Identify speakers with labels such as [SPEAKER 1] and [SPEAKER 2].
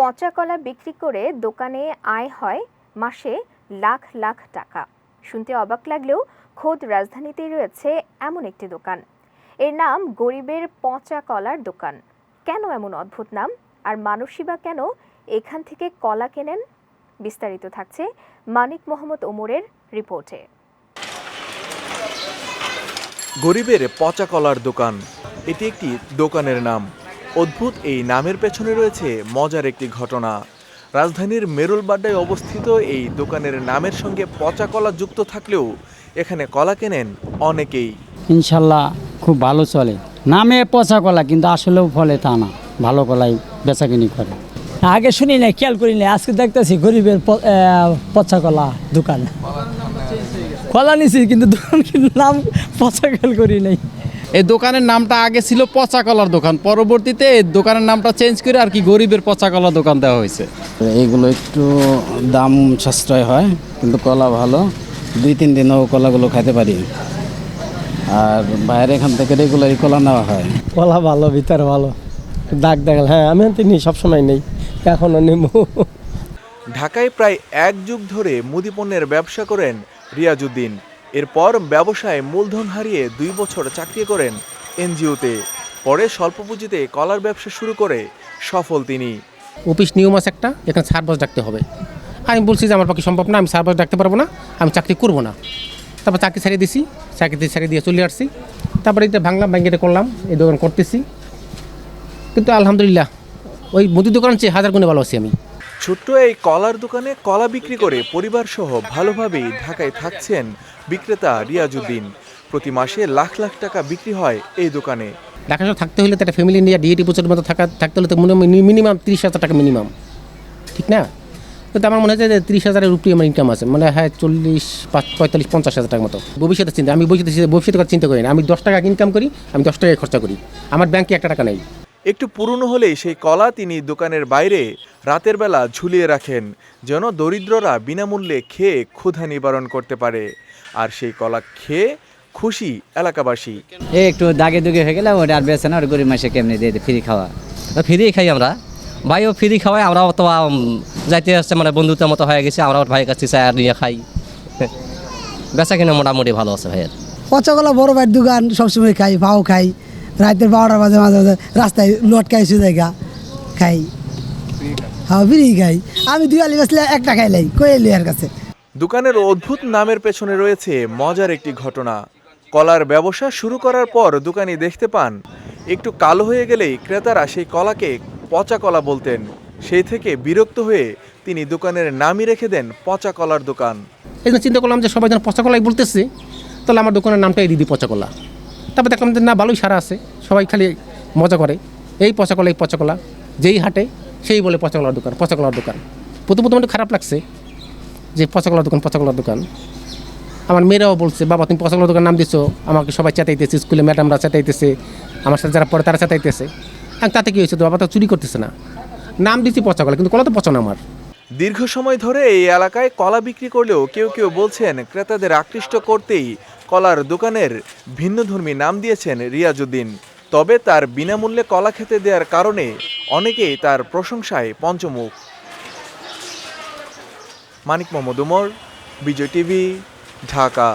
[SPEAKER 1] পচা কলা বিক্রি করে দোকানে আয় হয় মাসে লাখ লাখ টাকা। শুনতে অবাক লাগলেও খোদ রাজধানীতেই রয়েছে এমন একটি দোকান। এর নাম গরিবের পচা কলার দোকান। কেন এমন অদ্ভুত নাম? আর মানুষই বা কেন এখান থেকে কলা কেনেন? বিস্তারিত থাকছে মানিক মোহাম্মদ ওমরের রিপোর্টে।
[SPEAKER 2] গরিবের পচা কলার দোকান। এটি একটি দোকানের নাম। অদ্ভুত এই নামের পেছনে রয়েছে মজার একটি ঘটনা। রাজধানীর মেরুলবাড্ডায় অবস্থিত এই দোকানের নামের সঙ্গে পচা কলা যুক্ত থাকলেও এখানে কলা কেনেন অনেকেই।
[SPEAKER 3] ইনশাল্লাহ খুব ভালো চলে। নামে পচা কলা কিন্তু আসলেও ফলে তা না। ভালো কলাই বেচাকিনি করে।
[SPEAKER 4] আগে শুনি না খেয়াল করি না আজকে দেখতেছি গরিবের পচা কলা দোকান। কলা নিছি কিন্তু দোকান কিন্তু নাম পচা খেয়াল করি নাই।
[SPEAKER 5] এই দোকানের নামটা আগে ছিল পচা কলার দোকান। পরবর্তীতে এই দোকানের নামটা চেঞ্জ করে আর কি গরিবের পচা কলার দোকান দেওয়া হয়েছে।
[SPEAKER 6] এইগুলো একটু দাম সাশ্রয় হয় কিন্তু কলা ভালো। দুই তিন দিনও কলাগুলো খেতে পারি। আর বাইরে এখান থেকে রেগুলারই কলা নেওয়া হয়।
[SPEAKER 4] কলা ভালো ভিতর ভালো। দাগ দেখাল হ্যাঁ আমি তিনি সবসময় নেই। এখনও নেব।
[SPEAKER 2] ঢাকায় প্রায় এক যুগ ধরে মুদিপণ্যের ব্যবসা করেন রিয়াজুদ্দিন। এরপর ব্যবসায় মূলধন হারিয়ে দুই বছর চাকরি করেন এনজিওতে। পরে স্বল্প পুঁজিতে কলার ব্যবসা শুরু করে সফল তিনি।
[SPEAKER 7] অফিস নিয়ম আছে একটা, এখানে সার্ভাস ডাকতে হবে। আমি বলছি যে, আমার পক্ষে সম্ভব না, আমি সার্ভাস ডাকতে পারব না, আমি চাকরি করব না। তারপর চাকরি ছাড়িয়ে দিছি চাকরি ছাড়িয়ে দিয়ে চলে আসছি। তারপরে এটা ভাঙলাম ব্যাংকেটে করলাম, এই দোকান করতেছি। কিন্তু আলহামদুলিল্লাহ, ওই মুদি দোকান চেয়ে হাজার গুণে ভালো আছি আমি।
[SPEAKER 2] ছোট্ট এই কলার দোকানে কলা বিক্রি করে পরিবার সহ ভালোভাবেই ঢাকায় থাকছেন বিক্রেতা রিয়াজুদ্দিন। প্রতি মাসে লাখ লাখ টাকা বিক্রি হয় এই দোকানে।
[SPEAKER 7] ঢাকা শহরে থাকতে হলে একটা ফ্যামিলি নিয়ে ডিএটি বছরের মতো থাকা থাকতে হলে তো মিনিমাম তিরিশ হাজার টাকা মিনিমাম ঠিক না? তো আমার মনে হয় যে তিরিশ হাজারের উপরে আমার ইনকাম আছে। মানে হ্যাঁ চল্লিশ পাঁচ পঁয়তাল্লিশ, পঞ্চাশ হাজার টাকার মতো। ভবিষ্যতে চিন্তা আমি ভবিষ্যতে ভবিষ্যতের কথা চিন্তা করি না। আমি দশ টাকা ইনকাম করি, আমি দশ টাকায় খরচা করি। আমার ব্যাংকে একটা টাকা নেই।
[SPEAKER 2] একটু পুরনো হলেই সেই কলা তিনি দোকানের বাইরে রাতের বেলা ঝুলিয়ে রাখেন যেন দরিদ্ররা বিনামূল্যে খেয়ে ক্ষুধা নিবারণ করতে পারে। আর সেই কলা খেয়ে খুশি এলাকাবাসী।
[SPEAKER 8] এই একটু দাগে দুগে হয়ে গেলে ওটা আর বেছে না ওর গরিব মাসে কেমনি দিয়ে ফ্রি খাওয়া।
[SPEAKER 9] ফ্রি খাই আমরা। ভাইও ফ্রি খাওয়াই আমরাও তো যাইতে আসছে মানে বন্ধুত্বের মতো হয়ে গেছে আমরাও ভাইয়ের কাছে চাই আর নিয়ে খাই। বেচা কিনে মোটামুটি ভালো আছে ভাইয়ের।
[SPEAKER 10] পচাগলা বড় ভাইয়ের দোকান সবসময় খাই ভাও খাই। রাতের বারোটার মাঝে মাঝে মাঝে রাস্তায় লোট খাই সুদে গা খাই। হ্যাঁ বিড়ি খাই। আমি দুই আলি বেসলে একটা খাইলাই কয়ে এর কাছে?
[SPEAKER 2] দোকানের অদ্ভুত নামের পেছনে রয়েছে মজার একটি ঘটনা। কলার ব্যবসা শুরু করার পর দোকানি দেখতে পান একটু কালো হয়ে গেলেই ক্রেতারা সেই কলাকে পচা কলা বলতেন। সেই থেকে বিরক্ত হয়ে তিনি দোকানের নামই রেখে দেন পচা কলার দোকান।
[SPEAKER 7] এই চিন্তা করলাম যে সবাই যেন পচা কলাই বলতেছে তাহলে আমার দোকানের নামটাই দিদি পচা কলা। তারপর দেখলাম যে না ভালোই সারা আছে, সবাই খালি মজা করে। এই পচা কলা, এই পচা কলা। যেই হাটে, সেই বলে পচা কলার দোকান, পচা কলার দোকান। প্রথম প্রথম একটু খারাপ লাগছে যে পচা কলার দোকান, পচা কলার দোকান। আমার মেয়েরাও বলছে, বাবা, তুমি পচা কলার দোকান নাম দিছো, আমাকে সবাই চেতাইতেছে, স্কুলে ম্যাডামরা চেতাইতেছে, আমার সাথে যারা পড়ে তারা চেতাইতেছে। তাতে কী হয়েছে, তো বাবা তো চুরি করতেছে না। নাম দিচ্ছি পচা কলা, কিন্তু কলা তো পচা আমার।
[SPEAKER 2] দীর্ঘ সময় ধরে এই এলাকায় কলা বিক্রি করলেও কেউ কেউ বলছেন, ক্রেতাদের আকৃষ্ট করতেই কলার দোকানের ভিন্নধর্মী নাম দিয়েছেন রিয়াজুদ্দিন। তবে তার বিনামূল্যে কলা খেতে দেওয়ার কারণে অনেকেই তার প্রশংসায় পঞ্চমুখ। মানিক মোহাম্মদ উমর, বিজয় টিভি, ঢাকা।